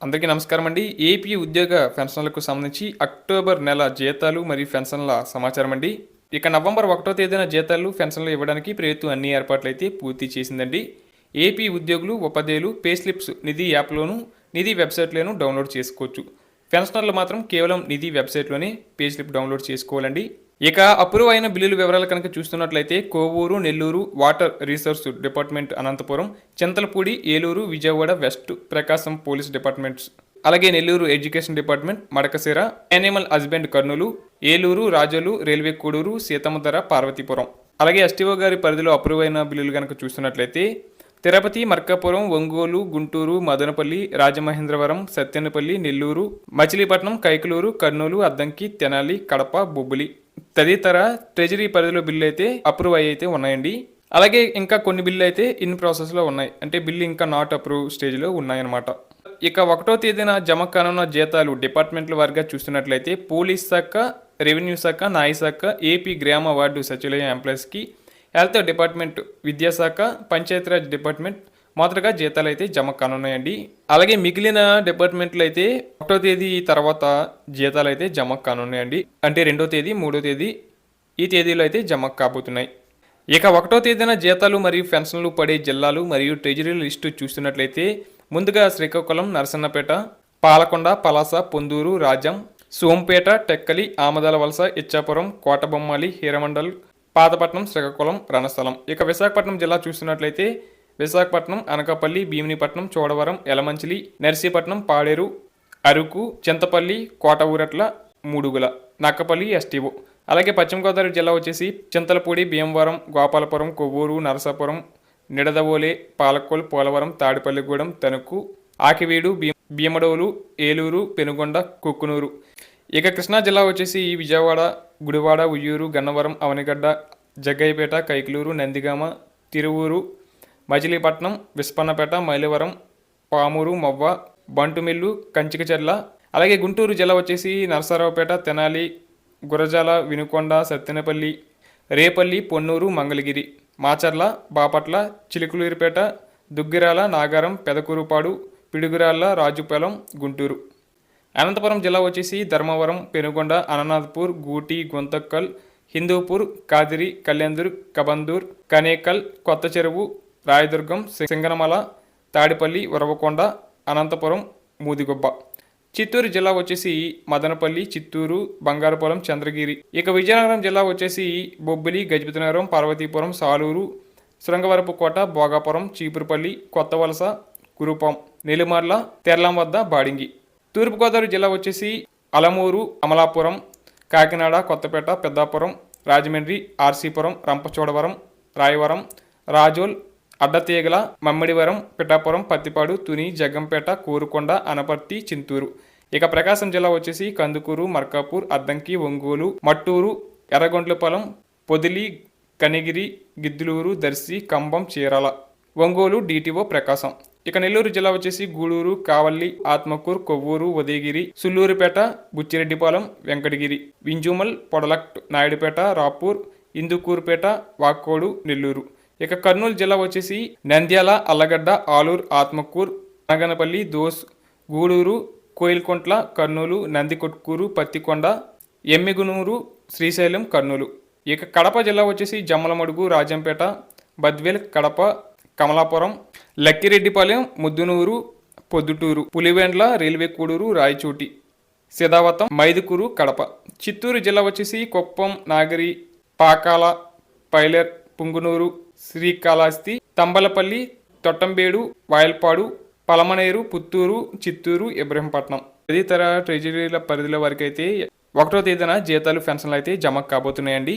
అందరికీ నమస్కారం అండి ఏపీ ఉద్యోగ పెన్షన్లకు సంబంధించి అక్టోబర్ నెల జీతాలు మరియు పెన్షన్ల సమాచారం అండి ఇక నవంబర్ ఒకటో తేదీన జీతాలు పెన్షన్లు ఇవ్వడానికి ప్రభుత్వం అన్ని ఏర్పాట్లు అయితే పూర్తి చేసిందండి. ఏపీ ఉద్యోగులు ఉపాధ్యాయులు పే స్లిప్స్ నిధి యాప్లోను నిధి వెబ్సైట్లోను డౌన్లోడ్ చేసుకోవచ్చు. పెన్షనర్లు మాత్రం కేవలం నిధి వెబ్సైట్లోనే పే స్లిప్ డౌన్లోడ్ చేసుకోవాలండి. ఇక అప్రూవ్ అయిన బిల్లుల వివరాలు కనుక చూస్తున్నట్లయితే Kovur Nellore water resource department Anantapuram Chintalapudi Eluru Vijayawada west Prakasam police departments అలాగే Nellore education department Madakasira animal husband Kurnool Eluru Razole railway Koduru Seethammadhara Parvathipuram. అలాగే ఎస్టీఓ గారి పరిధిలో అప్రూవ్ అయిన బిల్లులు కనుక చూస్తున్నట్లయితే తిరుపతి మర్కాపురం ఒంగోలు గుంటూరు మదనపల్లి రాజమహేంద్రవరం సత్యనపల్లి నెల్లూరు మచిలీపట్నం కైకలూరు కర్నూలు అద్దంకి తెనాలి కడప బొబ్బులి. తదితర ట్రెజరీ పరిధిలో బిల్లు అయితే అప్రూవ్ అయ్యి అయితే ఉన్నాయండి. అలాగే ఇంకా కొన్ని బిల్లు అయితే ఇన్ ప్రాసెస్లో ఉన్నాయి. అంటే బిల్లు ఇంకా నాట్ అప్రూవ్ స్టేజ్లో ఉన్నాయన్నమాట. ఇక ఒకటో తేదీన జమ కానున్న జీతాలు డిపార్ట్మెంట్ల వారిగా చూస్తున్నట్లయితే పోలీస్ శాఖ రెవెన్యూ శాఖ న్యాయ శాఖ ఏపీ గ్రామ వార్డు సచివాలయం ఎంప్లాయీస్కి హెల్త్ డిపార్ట్మెంట్ విద్యాశాఖ పంచాయతీరాజ్ డిపార్ట్మెంట్ మొదటగా జీతాలు అయితే జమ కానున్నాయండి. అలాగే మిగిలిన డిపార్ట్మెంట్లు అయితే ఒకటో తేదీ తర్వాత జీతాలు అయితే జమ కానున్నాయండి. అంటే రెండో తేదీ మూడో తేదీ ఈ తేదీలో అయితే జమ కాబోతున్నాయి. ఇక ఒకటో తేదీన జీతాలు మరియు పెన్షన్లు పడే జిల్లాలు మరియు ట్రెజరీ లిస్టు చూస్తున్నట్లయితే ముందుగా శ్రీకాకుళం నరసన్నపేట పాలకొండ పలాస పొందూరు రాజం సోంపేట టెక్కలి ఆమదాల వలస ఇచ్చాపురం కోటబొమ్మాలి హీరమండల్ పాతపట్నం శ్రీకాకుళం రణస్థలం. ఇక విశాఖపట్నం జిల్లా చూస్తున్నట్లయితే విశాఖపట్నం అనకాపల్లి భీమినిపట్నం చోడవరం ఎలమంచిలి నర్సీపట్నం పాడేరు అరకు చింతపల్లి కోట ఊరట్ల మూడుగుల నక్కపల్లి ఎస్టీఓ. అలాగే పశ్చిమ గోదావరి జిల్లా వచ్చేసి చింతలపూడి భీమవరం గోపాలపురం కొవ్వూరు నరసాపురం నిడదవోలే పాలకోల్ పోలవరం తాడిపల్లిగూడెం తణుకు ఆకివీడు భీమడోలు ఏలూరు పెనుగొండ కుక్కునూరు. ఇక కృష్ణా జిల్లా వచ్చేసి విజయవాడ గుడివాడ ఉయ్యూరు గన్నవరం అవనిగడ్డ జగ్గయ్యపేట కైకలూరు నందిగామ తిరువూరు మజిలీపట్నం విస్పన్నపేట మైలవరం పామూరు మవ్వ బంటుమిల్లు కంచికచెర్ల అలాగే గుంటూరు జిల్లా వచ్చేసి నరసరావుపేట తెనాలి గురజాల వినుకొండ సత్తెనపల్లి రేపల్లి పొన్నూరు మంగళగిరి మాచర్ల బాపట్ల చిలుకులూరిపేట దుగ్గిరాల నాగారం పెదకూరుపాడు పిడుగురాళ్ళ రాజుపాలెం గుంటూరు. అనంతపురం జిల్లా వచ్చేసి ధర్మవరం పెనుగొండ అనంతపూర్ గూటి గుంతక్కల్ హిందూపూర్ కాదిరి కళ్యాణ్దూర్ కబందూర్ కనేకల్ కొత్త చెరువు రాయదుర్గం సింగనమల తాడిపల్లి ఉరవకొండ అనంతపురం మూదిగొబ్బ. చిత్తూరు జిల్లా వచ్చేసి మదనపల్లి చిత్తూరు బంగారుపురం చంద్రగిరి. ఇక విజయనగరం జిల్లా వచ్చేసి బొబ్బిలి గజపతినగరం పార్వతీపురం సాలూరు శృంగవరపుకోట భోగాపురం చీపురుపల్లి కొత్తవలస కురుపాం నెల్లిమర్ల తెర్లం వద్ద బాడింగి. తూర్పుగోదావరి జిల్లా వచ్చేసి అలమూరు అమలాపురం కాకినాడ కొత్తపేట పెద్దాపురం రాజమండ్రి ఆర్సీపురం రంపచోడవరం రాయవరం రాజోల్ అడ్డతీగల మమ్మిడివరం పిఠాపురం పత్తిపాడు తుని జగ్గంపేట కోరుకొండ అనపర్తి చింతూరు. ఇక ప్రకాశం జిల్లా వచ్చేసి కందుకూరు మర్కాపూర్ అద్దంకి ఒంగోలు మట్టూరు ఎర్రగొండ్లపాలెం పొదిలి కనిగిరి గిద్దులూరు దర్శి కంబం చీరాల. ఒంగోలు డిటిఓ ప్రకాశం. ఇక నెల్లూరు జిల్లా వచ్చేసి గూడూరు కావల్లి ఆత్మకూరు కొవ్వూరు ఉదయగిరి సుల్లూరుపేట బుచ్చిరెడ్డిపాలెం వెంకటగిరి వింజుమల్ పొడలక్ట్ నాయుడుపేట రాపూర్ ఇందుకూరుపేట వాక్కోడు నెల్లూరు. ఇక కర్నూలు జిల్లా వచ్చేసి నంద్యాల అల్లగడ్డ ఆలూరు ఆత్మకూర్ అనగనపల్లి దోస్ గూడూరు కోయిల్కొంట్ల కర్నూలు నందికొట్కూరు పత్తికొండ ఎమ్మిగునూరు శ్రీశైలం కర్నూలు. ఇక కడప జిల్లా వచ్చేసి జమ్మలమడుగు రాజంపేట బద్వేల్ కడప కమలాపురం లక్కిరెడ్డిపాలెం ముద్దునూరు పొద్దుటూరు పులివెండ్ల రైల్వే కూడూరు రాయచోటి సిదావతం మైదుకూరు కడప. చిత్తూరు జిల్లా వచ్చేసి కుప్పం నాగరి పాకాల పైలర్ పుంగునూరు శ్రీకాళహస్తి తంబలపల్లి తొట్టంబేడు వాయల్పాడు పలమనేరు పుత్తూరు చిత్తూరు ఇబ్రహీంపట్నం. తదితర ట్రెజరీల పరిధిలో వరకు అయితే ఒకటో తేదీన జీతాలు పెన్షన్లు అయితే జమ కాబోతున్నాయండి.